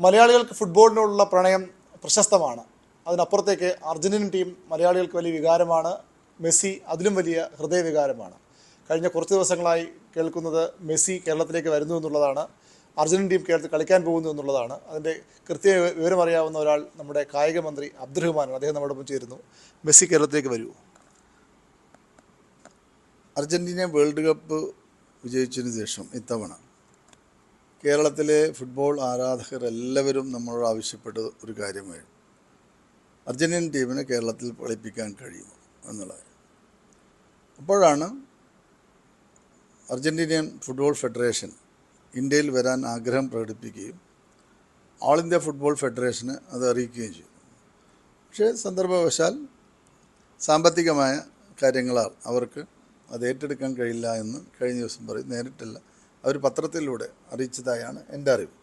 മലയാളികൾക്ക് ഫുട്ബോളിനോടുള്ള പ്രണയം പ്രശസ്തമാണ്. അതിനപ്പുറത്തേക്ക് അർജന്റീൻ ടീം മലയാളികൾക്ക് വലിയ വികാരമാണ്. മെസ്സി അതിലും വലിയ ഹൃദയവികാരമാണ്. കഴിഞ്ഞ കുറച്ച് ദിവസങ്ങളായി കേൾക്കുന്നത് മെസ്സി കേരളത്തിലേക്ക് വരുന്നു എന്നുള്ളതാണ്. അർജന്റീൻ ടീം കേരളത്തിൽ കളിക്കാൻ പോകുന്നു എന്നുള്ളതാണ്. അതിന്റെ കൃത്യ വിവരമറിയാവുന്ന ഒരാൾ നമ്മുടെ കായിക മന്ത്രി അബ്ദുറഹ്മാനാണ് അദ്ദേഹം നമ്മുടെ ഒപ്പം ചേരുന്നു. മെസ്സി കേരളത്തിലേക്ക് വരൂ. അർജന്റീന വേൾഡ് കപ്പ് വിജയിച്ചതിന് ശേഷം ഇത്തവണ കേരളത്തിലെ ഫുട്ബോൾ ആരാധകർ എല്ലാവരും നമ്മളോട് ആവശ്യപ്പെട്ട ഒരു കാര്യമായിരുന്നു അർജന്റീൻ ടീമിനെ കേരളത്തിൽ കളിപ്പിക്കാൻ കഴിയുമോ എന്നുള്ളത് അപ്പോഴാണ് അർജന്റീനിയൻ ഫുട്ബോൾ ഫെഡറേഷൻ ഇന്ത്യയിൽ വരാൻ ആഗ്രഹം പ്രകടിപ്പിക്കുകയും ഓൾ ഇന്ത്യ ഫുട്ബോൾ ഫെഡറേഷന് അത് അറിയിക്കുകയും ചെയ്തു. പക്ഷേ സന്ദർഭവശാൽ സാമ്പത്തികമായ കാര്യങ്ങളാൽ അവർക്ക് അത് ഏറ്റെടുക്കാൻ കഴിയില്ല എന്ന് കഴിഞ്ഞ ദിവസം പറയും. നേരിട്ടല്ല. അവർ പത്രത്തിലൂടെ അറിയിച്ചതായാണ് എന്റെ അറിവ്.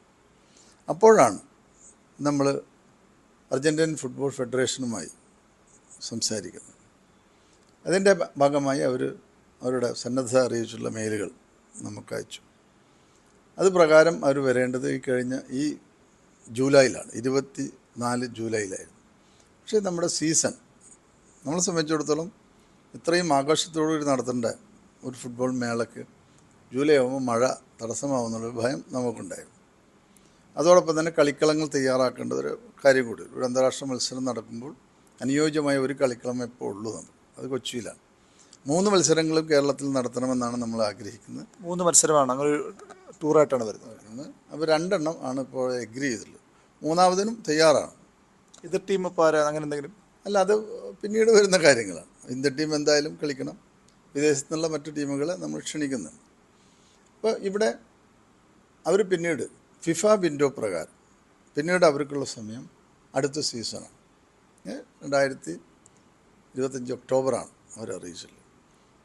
അപ്പോഴാണ് നമ്മൾ അർജന്റീൻ ഫുട്ബോൾ ഫെഡറേഷനുമായി സംസാരിക്കുന്നത്. അതിന്റെ ഭാഗമായി അവർ അവരുടെ സന്നദ്ധത അറിയിച്ചുള്ള മെയിലുകൾ നമുക്ക് അയച്ചു. അത് പ്രകാരം അവർ വരേണ്ടത് ഈ കഴിഞ്ഞ ഈ ജൂലൈയിലാണ്. ഇരുപത്തി നാല് ജൂലൈയിലായിരുന്നു. പക്ഷേ നമ്മുടെ സീസൺ നമ്മളെ സംബന്ധിച്ചിടത്തോളം ഇത്രയും ആഘോഷത്തോടുകൂടി നടത്തേണ്ട ഒരു ഫുട്ബോൾ മേളയ്ക്ക് ജൂലൈ ആകുമ്പോൾ മഴ തടസ്സമാവുന്നുള്ളൊരു ഭയം നമുക്കുണ്ടായിരുന്നു. അതോടൊപ്പം തന്നെ കളിക്കളങ്ങൾ തയ്യാറാക്കേണ്ട ഒരു കാര്യം കൂടി. ഒരു അന്താരാഷ്ട്ര മത്സരം നടക്കുമ്പോൾ അനുയോജ്യമായ ഒരു കളിക്കളം ഇപ്പോൾ ഉള്ളൂ നമുക്ക് അത് കൊച്ചിയിലാണ്. മൂന്ന് മത്സരങ്ങളും കേരളത്തിൽ നടത്തണമെന്നാണ് നമ്മൾ ആഗ്രഹിക്കുന്നത്. മൂന്ന് മത്സരമാണ്. അങ്ങനെ ഒരു ടൂറായിട്ടാണ് വരുന്നത്. അപ്പോൾ രണ്ടെണ്ണം ആണ് ഇപ്പോൾ എഗ്രി ചെയ്തിട്ടുള്ളത്. മൂന്നാമതിനും തയ്യാറാണ്. എതിർ ടീം ഇപ്പോൾ ആരാ? അങ്ങനെ എന്തെങ്കിലും? അല്ല അത് പിന്നീട് വരുന്ന കാര്യങ്ങളാണ്. ഇന്ത്യൻ ടീം എന്തായാലും കളിക്കണം. വിദേശത്തുള്ള മറ്റു ടീമുകളെ നമ്മൾ ക്ഷണിക്കുന്നുണ്ട്. അപ്പോൾ ഇവിടെ അവർ പിന്നീട് ഫിഫ വിൻഡോ പ്രകാരം പിന്നീട് അവർക്കുള്ള സമയം അടുത്ത സീസണാണ്. രണ്ടായിരത്തി ഇരുപത്തഞ്ച് ഒക്ടോബറാണ് അവരറിയിച്ചത്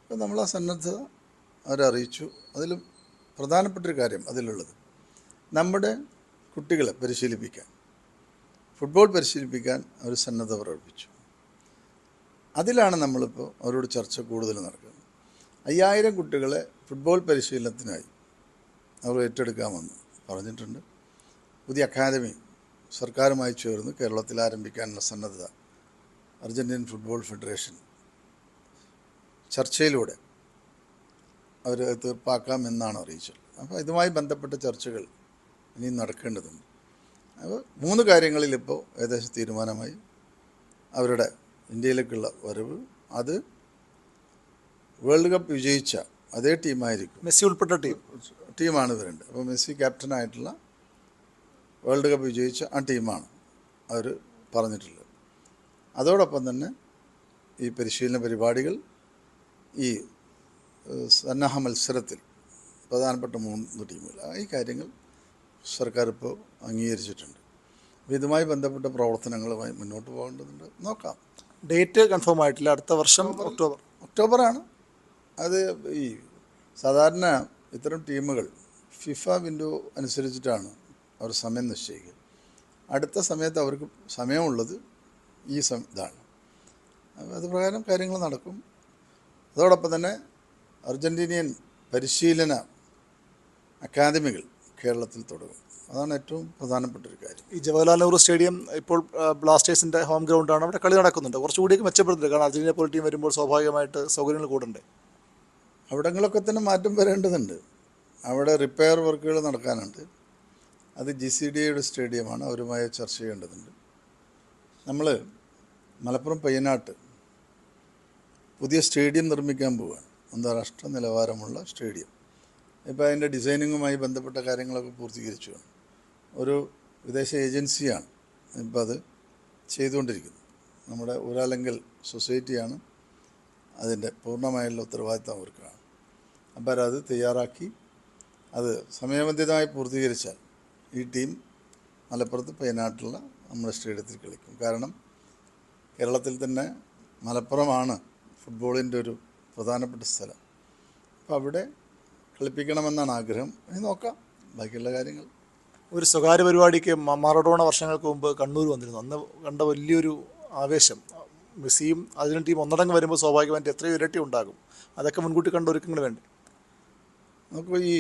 അപ്പോൾ നമ്മൾ ആ സന്നദ്ധത അവരറിയിച്ചു അതിൽ പ്രധാനപ്പെട്ടൊരു കാര്യം അതിലുള്ളത്. നമ്മുടെ കുട്ടികളെ പരിശീലിപ്പിക്കാൻ ഫുട്ബോൾ പരിശീലിപ്പിക്കാൻ അവർ സന്നദ്ധ പ്രകടിപ്പിച്ചു. അതിലാണ് നമ്മളിപ്പോൾ അവരോട് ചർച്ച കൂടുതൽ നടക്കുന്നത്. അയ്യായിരം കുട്ടികളെ ഫുട്ബോൾ പരിശീലനത്തിനായി അവർ ഏറ്റെടുക്കാമെന്ന് പറഞ്ഞിട്ടുണ്ട്. പുതിയ അക്കാദമി സർക്കാരുമായി ചേർന്ന് കേരളത്തിൽ ആരംഭിക്കാനുള്ള സന്നദ്ധത അർജന്റീൻ ഫുട്ബോൾ ഫെഡറേഷൻ ചർച്ചയിലൂടെ അവർ തീർപ്പാക്കാമെന്നാണ് അറിയിച്ചത്. അപ്പോൾ ഇതുമായി ബന്ധപ്പെട്ട ചർച്ചകൾ ഇനിയും നടക്കേണ്ടതുണ്ട്. അപ്പോൾ മൂന്ന് കാര്യങ്ങളിൽ ഇപ്പോൾ ഏകദേശം തീരുമാനമായി. അവരുടെ ഇന്ത്യയിലേക്കുള്ള വരവ് അത് വേൾഡ് കപ്പ് വിജയിച്ച അതേ ടീമായിരിക്കും. മെസ്സി ഉൾപ്പെട്ട ടീം. ടീമാണ് വരേണ്ടത് അപ്പോൾ മെസ്സി ക്യാപ്റ്റനായിട്ടുള്ള വേൾഡ് കപ്പ് വിജയിച്ച ആ ടീമാണ് അവർ പറഞ്ഞിട്ടുള്ളത്. അതോടൊപ്പം തന്നെ ഈ പരിശീലന പരിപാടികൾ ഈ സന്നാഹ മത്സരത്തിൽ പ്രധാനപ്പെട്ട മൂന്ന് ടീമുകൾ. ഈ കാര്യങ്ങൾ സർക്കാർ ഇപ്പോൾ അംഗീകരിച്ചിട്ടുണ്ട്. അപ്പോൾ ഇതുമായി ബന്ധപ്പെട്ട പ്രവർത്തനങ്ങളുമായി മുന്നോട്ട് പോകേണ്ടതുണ്ട്. നോക്കാം. ഡേറ്റ് കൺഫേം ആയിട്ടില്ല. അടുത്ത വർഷം ഒക്ടോബർ. ഒക്ടോബറാണ്. അത് ഈ സാധാരണ ഇത്തരം ടീമുകൾ ഫിഫ വിൻഡോ അനുസരിച്ചിട്ടാണ് അവർ സമയം നിശ്ചയിക്കുക. അടുത്ത സമയത്ത് അവർക്ക് സമയമുള്ളത് ഈ സം ഇതാണ്. അത് പ്രകാരം കാര്യങ്ങൾ നടക്കും. അതോടൊപ്പം തന്നെ അർജന്റീനിയൻ പരിശീലന അക്കാദമികൾ കേരളത്തിൽ തുടങ്ങും. അതാണ് ഏറ്റവും പ്രധാനപ്പെട്ട ഒരു കാര്യം. ഈ ജവഹർലാൽ നെഹ്റു സ്റ്റേഡിയം ഇപ്പോൾ ബ്ലാസ്റ്റേഴ്സിന്റെ ഹോം ഗ്രൗണ്ടാണ് അവിടെ കളി നടക്കുന്നുണ്ട്. കുറച്ചുകൂടി മെച്ചപ്പെടുന്നുണ്ട്. കാരണം അർജന്റീന പോലെ ടീം വരുമ്പോൾ സ്വാഭാവികമായിട്ട് സൗകര്യങ്ങൾ കൂടണ്ടേ അവിടങ്ങളൊക്കെ തന്നെ മാറ്റം വരേണ്ടതുണ്ട്. അവിടെ റിപ്പയർ വർക്കുകൾ നടക്കാനുണ്ട്. അത് ജി സി ഡി എയുടെ സ്റ്റേഡിയമാണ്. അവരുമായി ചർച്ച ചെയ്യേണ്ടതുണ്ട്. നമ്മൾ മലപ്പുറം പയ്യനാട്ട് പുതിയ സ്റ്റേഡിയം നിർമ്മിക്കാൻ പോവുകയാണ് അന്താരാഷ്ട്ര നിലവാരമുള്ള സ്റ്റേഡിയം. ഇപ്പോൾ അതിന്റെ ഡിസൈനിങ്ങുമായി ബന്ധപ്പെട്ട കാര്യങ്ങളൊക്കെ പൂർത്തീകരിച്ചു ഒരു വിദേശ ഏജൻസിയാണ് ഇപ്പോൾ അത് ചെയ്തുകൊണ്ടിരിക്കുന്നത്. നമ്മുടെ ഊരാലെങ്കൽ സൊസൈറ്റിയാണ് അതിന്റെ പൂർണമായുള്ള ഉത്തരവാദിത്തം അവർക്കാണ്. അവരത് തയ്യാറാക്കി അത് സമയബന്ധിതമായി പൂർത്തീകരിച്ചാൽ ഈ ടീം മലപ്പുറത്ത് പയ്യനാട്ടിലുള്ള നമ്മുടെ സ്റ്റേഡിയത്തിൽ കളിക്കും. കാരണം കേരളത്തിൽ തന്നെ മലപ്പുറമാണ് ഫുട്ബോളിന്റെ ഒരു പ്രധാനപ്പെട്ട സ്ഥലം. അപ്പോൾ അവിടെ കളിപ്പിക്കണമെന്നാണ് ആഗ്രഹം. ഇനി നോക്കാം. ബാക്കിയുള്ള കാര്യങ്ങൾ. ഒരു സ്വകാര്യ പരിപാടിക്ക് മറഡോണ വർഷങ്ങൾക്ക് മുമ്പ് കണ്ണൂർ വന്നിരുന്നു. അന്ന് കണ്ട വലിയൊരു ആവേശം. മെസ്സിയും അതിനും ടീം ഒന്നടങ്ങ് വരുമ്പോൾ സ്വാഭാവികമായിട്ട് എത്രയോ ഇരട്ടി ഉണ്ടാകും. അതൊക്കെ മുൻകൂട്ടി കണ്ട ഒരുക്കങ്ങൾ വേണ്ടേ? നമുക്ക് ഈ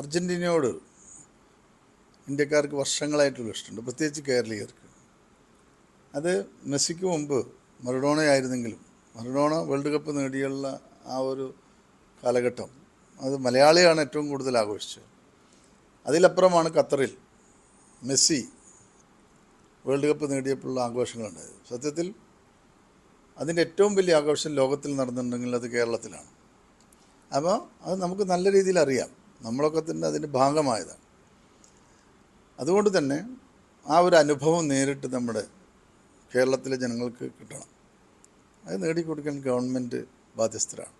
അർജന്റീനയോട് ഇന്ത്യക്കാർക്ക് വർഷങ്ങളായിട്ടുള്ള ഇഷ്ടമുണ്ട്. പ്രത്യേകിച്ച് കേരളീയർക്ക്. അത് മെസ്സിക്ക് മുമ്പ് മറഡോണയായിരുന്നെങ്കിലും മറഡോണ വേൾഡ് കപ്പ് നേടിയുള്ള ആ ഒരു കാലഘട്ടം അത് മലയാളിയാണ് ഏറ്റവും കൂടുതൽ ആഘോഷിച്ചത്. അതിലപ്പുറമാണ് ഖത്തറിൽ മെസ്സി വേൾഡ് കപ്പ് നേടിയപ്പോഴുള്ള ആഘോഷങ്ങളുണ്ടായത് സത്യത്തിൽ അതിന്റെ ഏറ്റവും വലിയ ആഘോഷം ലോകത്തിൽ നടന്നിട്ടുണ്ടെങ്കിൽ അത് കേരളത്തിലാണ്. അപ്പോൾ അത് നമുക്ക് നല്ല രീതിയിൽ അറിയാം. നമ്മളൊക്കെ തന്നെ അതിന്റെ ഭാഗമായതാണ്. അതുകൊണ്ട് തന്നെ ആ ഒരു അനുഭവം നേരിട്ട് നമ്മുടെ കേരളത്തിലെ ജനങ്ങൾക്ക് കിട്ടണം. അത് നേടിക്കൊടുക്കാൻ ഗവൺമെന്റ് ബാധ്യസ്ഥരാണ്.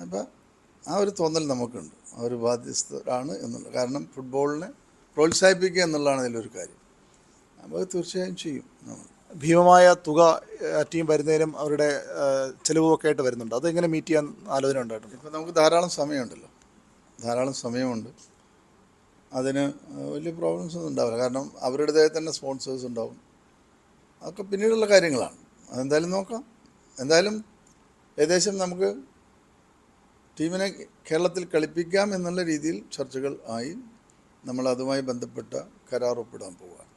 അപ്പോൾ ആ ഒരു തോന്നൽ നമുക്കുണ്ട്. ആ ഒരു ബാധ്യസ്ഥരാണ് എന്നുള്ളത് കാരണം ഫുട്ബോളിനെ പ്രോത്സാഹിപ്പിക്കുക എന്നുള്ളതാണ് അതിലൊരു കാര്യം. അപ്പോൾ തീർച്ചയായും ചെയ്യും. നമ്മൾ ഭീമമായ തുക ടീം വരുന്നതിനും അവരുടെ ചെലവൊക്കെ ആയിട്ട് വരുന്നുണ്ട്. അതെങ്ങനെ മീറ്റ് ചെയ്യാൻ ആലോചന ഉണ്ടായിട്ടുണ്ട്? ഇപ്പോൾ നമുക്ക് ധാരാളം സമയമുണ്ടല്ലോ. ധാരാളം സമയമുണ്ട്. അതിന് വലിയ പ്രോബ്ലംസ് ഒന്നും ഉണ്ടാവില്ല. കാരണം അവരുടേതായ തന്നെ സ്പോൺസേഴ്സ് ഉണ്ടാവും. അതൊക്കെ പിന്നീടുള്ള കാര്യങ്ങളാണ്. അതെന്തായാലും നോക്കാം. എന്തായാലും ഏകദേശം നമുക്ക് ടീമിനെ കേരളത്തിൽ കളിപ്പിക്കാം എന്നുള്ള രീതിയിൽ ചർച്ചകൾ ആയി. നമ്മൾ അതുമായി ബന്ധപ്പെട്ട കരാർ ഒപ്പിടാൻ പോവുകയാണ്.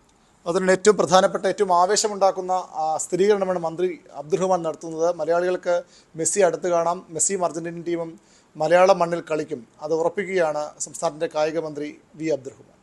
അതുകൊണ്ട് ഏറ്റവും പ്രധാനപ്പെട്ട ഏറ്റവും ആവേശമുണ്ടാക്കുന്ന സ്ഥിരീകരണമാണ് മന്ത്രി അബ്ദുറഹ്മാൻ നടത്തുന്നത്. മലയാളികൾക്ക് മെസ്സി അടുത്ത് കാണാം. മെസ്സിയും അർജന്റീൻ ടീമും മലയാള മണ്ണിൽ കളിക്കും. അത് ഉറപ്പിക്കുകയാണ് സംസ്ഥാനത്തിന്റെ കായിക മന്ത്രി വി അബ്ദുറഹ്മാൻ.